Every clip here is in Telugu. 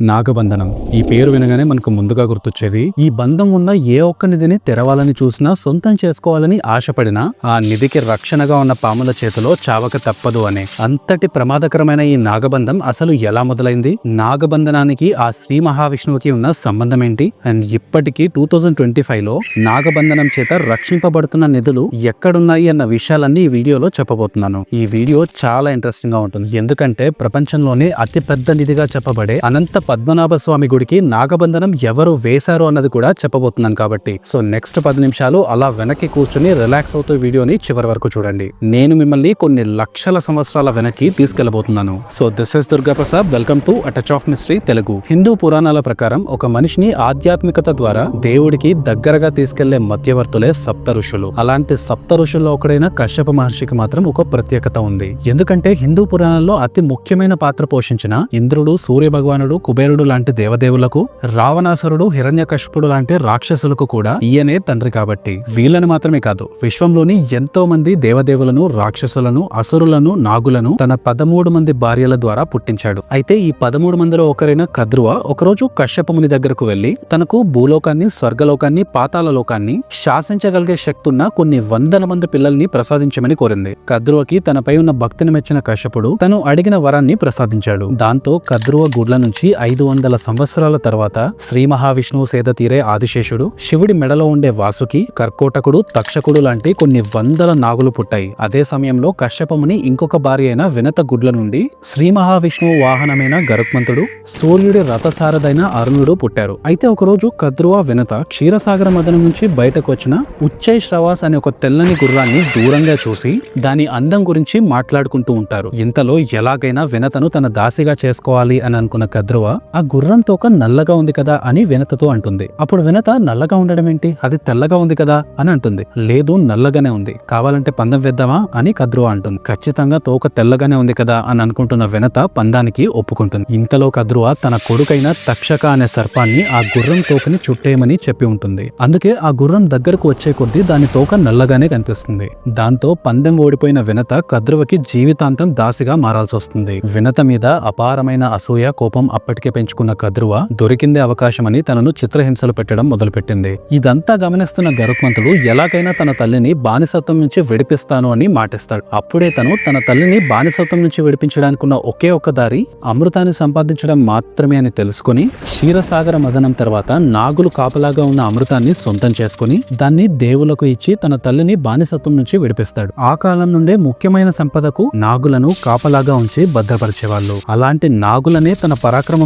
నాగబంధనం. ఈ పేరు వినగానే మనకు ముందుగా గుర్తొచ్చేది ఈ బంధం ఉన్న ఏ ఒక్క నిధిని తెరవాలని చూసినా సొంతం చేసుకోవాలని ఆశపడినా ఆ నిధికి రక్షణగా ఉన్న పాముల చేతిలో చావక తప్పదు అనే. అంతటి ప్రమాదకరమైన ఈ నాగబంధం అసలు ఎలా మొదలైంది? నాగబంధనానికి ఆ శ్రీ మహావిష్ణువుకి ఉన్న సంబంధం ఏంటి అండ్ ఇప్పటికీ టూ థౌజండ్ ట్వంటీ ఫైవ్లో నాగబంధనం చేత రక్షింపబడుతున్న నిధులు ఎక్కడున్నాయి అన్న విషయాలన్నీ ఈ వీడియోలో చెప్పబోతున్నాను. ఈ వీడియో చాలా ఇంట్రెస్టింగ్గా ఉంటుంది. ఎందుకంటే ప్రపంచంలోనే అతిపెద్ద నిధిగా చెప్పబడే అనంత పద్మనాభ స్వామి గుడికి నాగబంధనం ఎవరు వేశారు అన్నది కూడా చెప్పబోతున్నాను కాబట్టి. సో నెక్స్ట్ పది నిమిషాలు అలా వెనక్కి కూర్చుని రిలాక్స్ అవుతూ వీడియోని చివరి వరకు చూడండి. నేను మిమ్మల్ని కొన్ని లక్షల సంవత్సరాల వెనక్కి తీసుకెళ్ళబోతున్నాను so this is Durga Prasad welcome to a touch of mystery Telugu Hindu పురాణాల ప్రకారం ఒక మనిషిని ఆధ్యాత్మికత ద్వారా దేవుడికి దగ్గరగా తీసుకెళ్ళే మధ్యవర్తులే సప్త ఋషులు. అలాంటి సప్త ఋషుల్లో ఒకడైన కశ్యప మహర్షికి మాత్రం ఒక ప్రత్యేకత ఉంది. ఎందుకంటే హిందూ పురాణాల్లో అతి ముఖ్యమైన పాత్ర పోషించిన ఇంద్రుడు సూర్య భగవానుడు కుబేరుడు లాంటి దేవదేవులకు రావణాసురుడు హిరణ్యకశిపుడు లాంటి రాక్షసులకు కూడా ఈయనే తండ్రి కాబట్టి వీళ్ళని మాత్రమే కాదు విశ్వంలోని ఎంతో మంది దేవదేవులను రాక్షసులను అసురులను నాగులను తన పదమూడు మంది భార్యల ద్వారా పుట్టించాడు. అయితే ఈ పదమూడు మందిలో ఒకరైన కద్రువ ఒకరోజు కశ్యపముని దగ్గరకు వెళ్ళి తనకు భూలోకాన్ని స్వర్గలోకాన్ని పాతాల లోకాన్ని శాసించగలిగే శక్తి ఉన్న కొన్ని వందల మంది పిల్లల్ని ప్రసాదించమని కోరింది. కద్రువకి తనపై ఉన్న భక్తిని మెచ్చిన కశ్యపుడు తను అడిగిన వరాన్ని ప్రసాదించాడు. దాంతో కద్రువ గుడ్ల నుంచి ఐదు వందల సంవత్సరాల తర్వాత శ్రీ మహావిష్ణువు సేద తీరే ఆదిశేషుడు శివుడి మెడలో ఉండే వాసుకి కర్కోటకుడు తక్షకుడు లాంటి కొన్ని వందల నాగులు పుట్టాయి. అదే సమయంలో కశ్యపముని ఇంకొక భార్య అయిన వినత గుడ్ల నుండి శ్రీ మహావిష్ణువు వాహనమైన గరుత్మంతుడు సూర్యుడి రథసారదైన అరుణుడు పుట్టారు. అయితే ఒకరోజు కద్రువ వినత క్షీరసాగర మదనం నుంచి బయటకు వచ్చిన ఉచ్చై శ్రవాస్ అనే ఒక తెల్లని గుర్రాన్ని దూరంగా చూసి దాని అందం గురించి మాట్లాడుకుంటూ ఉంటారు. ఇంతలో ఎలాగైనా వినతను తన దాసిగా చేసుకోవాలి అని అనుకున్న కద్రువ ఆ గుర్రం తోక నల్లగా ఉంది కదా అని వినతతో అంటుంది. అప్పుడు వినత నల్లగా ఉండడం ఏంటి? అది తెల్లగా ఉంది కదా అని అంటుంది. లేదు నల్లగానే ఉంది. కావాలంటే పందం వేద్దామా అని కద్రువ అంటుంది. ఖచ్చితంగా తోక తెల్లగానే ఉంది కదా అని అనుకుంటున్న వినత పందానికి ఒప్పుకుంటుంది. ఇంతలో కద్రువ తన కొడుకైన తక్షక అనే సర్పాన్ని ఆ గుర్రం తోకని చుట్టేయమని చెప్పి ఉంటుంది. అందుకే ఆ గుర్రం దగ్గరకు వచ్చే కొద్దీ దాని తోక నల్లగానే కనిపిస్తుంది. దాంతో పందెం ఓడిపోయిన వినత కద్రువకి జీవితాంతం దాసిగా మారాల్సి వస్తుంది వినత మీద అపారమైన అసూయ కోపం అప్పటికే పెంచుకున్న కద్రువ దొరికిందే అవకాశమని తనను చిత్రహింసలు పెట్టడం మొదలుపెట్టింది. ఇదంతా గమనిస్తున్న గరుత్మంతుడు ఎలాగైనా తన తల్లిని బానిసత్వం నుంచి విడిపిస్తాను అని మాటిస్తాడు. అప్పుడే తను తన తల్లిని బానిసత్వం నుంచి విడిపించడానికిన్న ఒకే ఒక్క దారి అమృతాన్ని సంపాదించడం మాత్రమే అని తెలుసుకుని క్షీరసాగర మదనం తర్వాత నాగులు కాపలాగా ఉన్న అమృతాన్ని సొంతం చేసుకుని దాన్ని దేవులకు ఇచ్చి తన తల్లిని బానిసత్వం నుంచి విడిపిస్తాడు. ఆ కాలం నుండే ముఖ్యమైన సంపదకు నాగులను కాపలాగా ఉంచి భద్రపరిచేవాళ్ళు. అలాంటి నాగులనే తన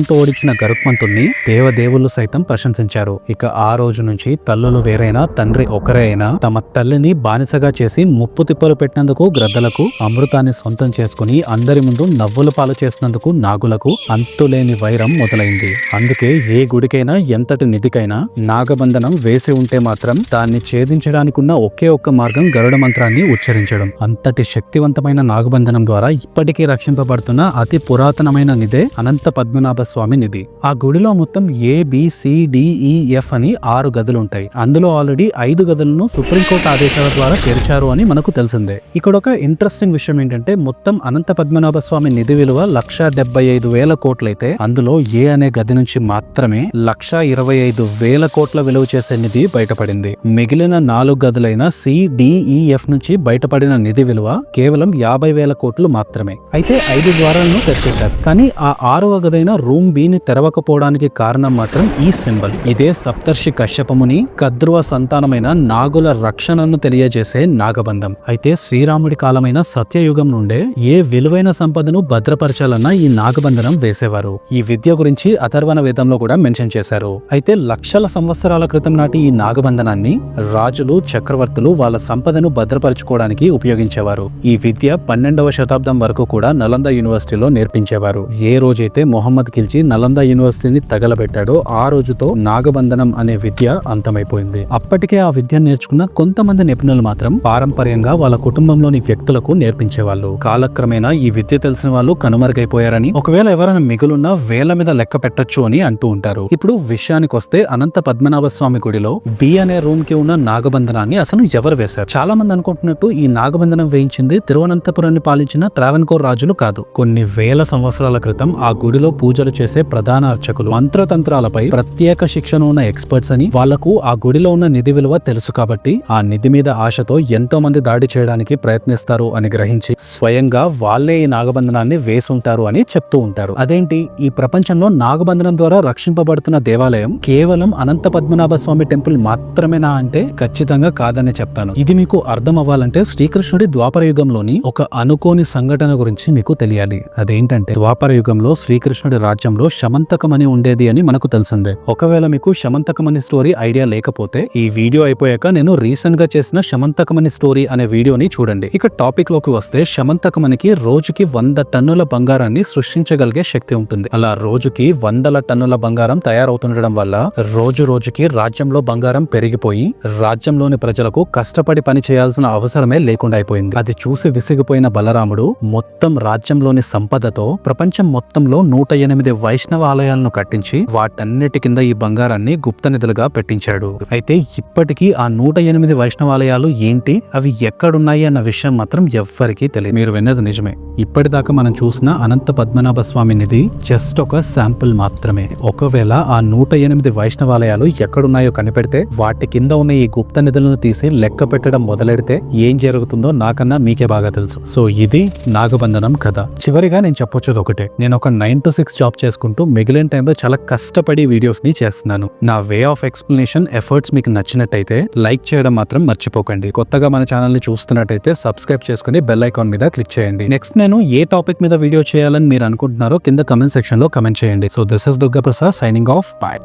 పరాక్రమంతో ఓడించిన గరుత్మంతుణ్ణి దేవదేవులు సైతం ప్రశంసించారు. ఇక ఆ రోజు నుంచి తల్లులు వేరైనా తండ్రి ఒకరే అయినా తమ తల్లిని బానిసగా చేసి ముప్పు తిప్పలు పెట్టినందుకు గ్రద్దలకు అమృతాన్ని సొంతం చేసుకుని అందరి ముందు నవ్వుల పాలు చేసినందుకు నాగులకు అంతులేని వైరం మొదలైంది. అందుకే ఏ గుడికైనా ఎంతటి నిధికైనా నాగబంధనం వేసి ఉంటే మాత్రం దాన్ని ఛేదించడానికి ఉన్న ఒకే ఒక్క మార్గం గరుడ మంత్రాన్ని ఉచ్చరించడం. అంతటి శక్తివంతమైన నాగబంధనం ద్వారా ఇప్పటికీ రక్షింపబడుతున్న అతి పురాతనమైన నిదే అనంత పద్మనాభ స్వామి నిధి. ఆ గుడిలో మొత్తం ఏ బిసిడిఈఎఫ్ e, అని ఆరు గదులు ఉంటాయి అందులో ఆల్రెడీ ఐదు గదులను సుప్రీంకోర్టు ఆదేశాల ద్వారా తెరిచారు అని మనకు తెలిసిందే. ఇక్కడ ఒక ఇంట్రెస్టింగ్ విషయం ఏంటంటే మొత్తం అనంత పద్మనాభ స్వామి నిధి విలువ లక్ష డెబ్బై ఐదు వేల కోట్లయితే అందులో ఏ అనే గది నుంచి మాత్రమే లక్ష ఇరవై ఐదు వేల కోట్ల విలువ చేసే నిధి బయటపడింది. మిగిలిన నాలుగు గదులైన సిడిఈఎఫ్ e, నుంచి బయటపడిన నిధి విలువ కేవలం యాభై వేల కోట్లు మాత్రమే. అయితే ఐదు ద్వారాలను తెరిచేశారు. కానీ ఆ ఆరవ గదైన రూమ్ బి ని తెరవకపోవడానికి కారణం మాత్రం ఈ సింబల్. ఇదే సప్తర్షి కశ్యపముని కద్రువ సంతానమైన నాగుల రక్షణను తెలియజేసే నాగబంధం. అయితే శ్రీరాముడి కాలమైన సత్యయుగం నుండే ఏ విలువైన సంపదను భద్రపరచాలన్న ఈ నాగబంధనం వేసేవారు. ఈ విద్య గురించి అథర్వణ వేదంలో కూడా మెన్షన్ చేశారు. అయితే లక్షల సంవత్సరాల క్రితం నాటి ఈ నాగబంధనాన్ని రాజులు చక్రవర్తులు వాళ్ళ సంపదను భద్రపరచుకోవడానికి ఉపయోగించేవారు. ఈ విద్య పన్నెండవ శతాబ్దం వరకు కూడా నలంద యూనివర్సిటీలో నేర్పించేవారు. ఏ రోజైతే మొహమ్మద్ ఖిల్జీ నలంద యూనివర్సిటీని తగలబెట్టాడో. ఆ రోజుతో నాగబంధనం అనే విద్య అంతమైపోయింది. అప్పటికే ఆ విద్యను నేర్చుకున్న కొంతమంది నిపుణులు మాత్రం పారంపర్యంగా వాళ్ళ కుటుంబంలోని వ్యక్తులకు నేర్పించేవాళ్ళు. కాలక్రమేణా ఈ విద్య తెలిసిన వాళ్ళు కనుమరుగైపోయారని ఒకవేళ ఎవరైనా మిగులున్న వేల మీద లెక్క పెట్టొచ్చు అని అంటూ ఉంటారు. ఇప్పుడు విషయానికి వస్తే అనంత పద్మనాభ స్వామి గుడిలో బి అనే రూమ్కి ఉన్న నాగబంధనాన్ని అసలు ఎవరు వేశారు? చాలా మంది అనుకుంటున్నట్టు ఈ నాగబంధనం వేయించింది తిరువనంతపురాన్ని పాలించిన త్రావెన్కోర్ రాజులు కాదు. కొన్ని వేల సంవత్సరాల క్రితం ఆ గుడిలో పూజలు చేసే ప్రధాన అర్చకులు. మంత్రతంత్రాలపై ప్రత్యేక శిక్షణ ఉన్న ఎక్స్పర్ట్స్ అని వాళ్ళకు ఆ గుడిలో ఉన్న నిధి విలువ తెలుసు కాబట్టి ఆ నిధి మీద ఆశతో ఎంతో మంది దాడి చేయడానికి ప్రయత్నిస్తారు అని గ్రహించి స్వయంగా వాళ్ళే ఈ నాగబంధనాన్ని వేసుంటారు అని చెప్తూ ఉంటారు. అదేంటి? ఈ ప్రపంచంలో నాగబంధనం ద్వారా రక్షింపబడుతున్న దేవాలయం కేవలం అనంత పద్మనాభ స్వామి టెంపుల్ మాత్రమేనా అంటే ఖచ్చితంగా కాదని చెప్తాను. ఇది మీకు అర్థం అవ్వాలంటే శ్రీకృష్ణుడి ద్వాపర యుగంలోని ఒక అనుకోని సంఘటన గురించి మీకు తెలియాలి. అదేంటంటే ద్వాపర యుగంలో శ్రీకృష్ణుడి రాజ్యం రాజ్యంలో శమంతకం అని ఉండేది అని మనకు తెలిసిందే ఒకవేళ మీకు శమంతకం అనే స్టోరీ ఐడియా లేకపోతే ఈ వీడియో అయిపోయాక నేను రీసెంట్గా చేసిన శమంతకం అనే స్టోరీ అనే వీడియోని చూడండి. ఇక టాపిక్లోకి వస్తే శమంతకమనికి రోజుకి వంద టన్నుల బంగారాన్ని సృష్టించగలిగే శక్తి ఉంటుంది. అలా రోజుకి వందల టన్నుల బంగారం తయారవుతుండడం వల్ల రోజు రోజుకి రాజ్యంలో బంగారం పెరిగిపోయి రాజ్యంలోని ప్రజలకు కష్టపడి పని చేయాల్సిన అవసరమే లేకుండా అయిపోయింది. అది చూసి విసిగిపోయిన బలరాముడు మొత్తం రాజ్యంలోని సంపదతో ప్రపంచం మొత్తంలో నూట ఎనిమిది వైష్ణవ ఆలయాలను కట్టించి వాటన్నిటి కింద ఈ బంగారాన్ని గుప్త నిధులుగా పెట్టించాడు. అయితే ఇప్పటికీ ఆ నూట ఎనిమిది వైష్ణవాలయాలు ఏంటి? అవి ఎక్కడున్నాయి అన్న విషయం మాత్రం ఎవ్వరికీ తెలియదు. మీరు విన్నది నిజమే. ఇప్పటిదాకా మనం చూసిన అనంత పద్మనాభ స్వామి నిధి జస్ట్ ఒక శాంపుల్ మాత్రమే. ఒకవేళ ఆ నూట ఎనిమిది వైష్ణవాలయాలు ఎక్కడున్నాయో కనిపెడితే వాటి కింద ఉన్న ఈ గుప్త నిధులను తీసి లెక్క పెట్టడం మొదలెడితే ఏం జరుగుతుందో నాకన్నా మీకే బాగా తెలుసు. సో ఇది నాగబంధనం కథ. చివరిగా నేను చెప్పొచ్చేది ఒకటే. నేను ఒక నైన్ టు సిక్స్ జాబ్ చేసుకుంటూ మిగిలిన టైంలో చాలా కష్టపడి వీడియోస్ని చేస్తున్నాను. నా వే ఆఫ్ ఎక్స్ప్లెనేషన్ ఎఫర్ట్స్ మీకు నచ్చినట్టయితే లైక్ చేయడం మాత్రం మర్చిపోకండి. కొత్తగా మన ఛానల్ని చూస్తున్నట్టయితే సబ్స్క్రైబ్ చేసుకుని బెల్ ఐకాన్ మీద క్లిక్ చేయండి. నెక్స్ట్ నేను ఏ టాపిక్ మీద వీడియో చేయాలని మీరు అనుకుంటున్నారో కింద కమెంట్ సెక్షన్లో కమెంట్ చేయండి. So this is Durga Prasad signing off bye